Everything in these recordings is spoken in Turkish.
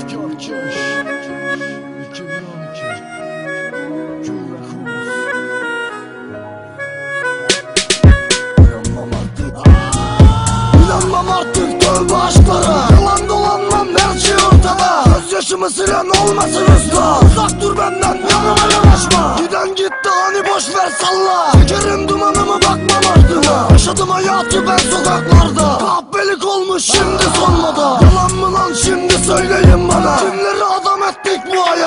Çüş 2012 Q Records İnanmam artık İnanmam artık tövbe aşklara Yalan dolanmam her şey ortada Gözyaşımı silen olmasın usta Uzak dur benden yanıma yanaşma Giden gitti hani boş ver salla Çekerim dumanımı bakmam ardına Yaşadım hayatı ben sokaklarda. Kahpelik olmuş şimdi son moda Yalan mı lan şimdi söyleyin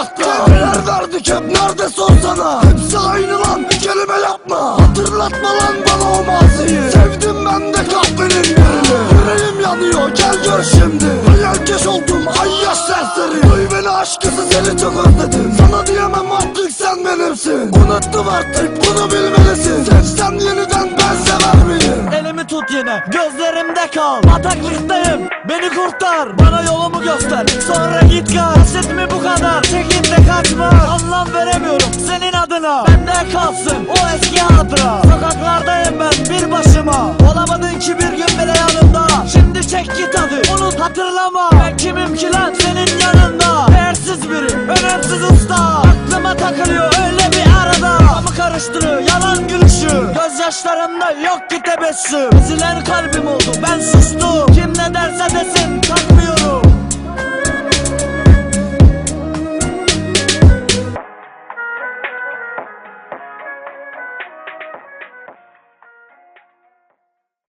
hayatta Neler verdik hep nerede sorsana Hepsi aynı lan kelime yapma. Hatırlatma lan bana o maziyi. Sevdim ben de kahvenin yerini. Yüreğim yanıyor gel gör şimdi. Hayalkeş oldum ay yaş serseri. Duy beni aşkısı seni çok özledim. Sana diyemem artık sen benimsin. Unuttum artık bunu bilmelisin. Sevsen yeniden ben sever miyim? Elimi tut yine gözlerimde kal. Bataklıktayım beni kurtar. Bana yolumu göster. Sonra git kal Hasretimi bu kadar çekip de kaçma Anlam veremiyorum senin adına. Bende kalsın o eski hatıra. Sokaklardayım ben bir başıma. Olamadın ki bir gün bile yanımda. Şimdi çek git hadi unut hatırlama. Ben kimim ki lan senin yanında? Değersiz biri önemsiz usta. Aklıma takılıyor öyle bir arada. Kafamı karıştırıyor yalan gülüşü. Gözyaşlarımda yok ki tebessüm. Ezilen kalbim oldu ben sustum. Kim ne derse desin takma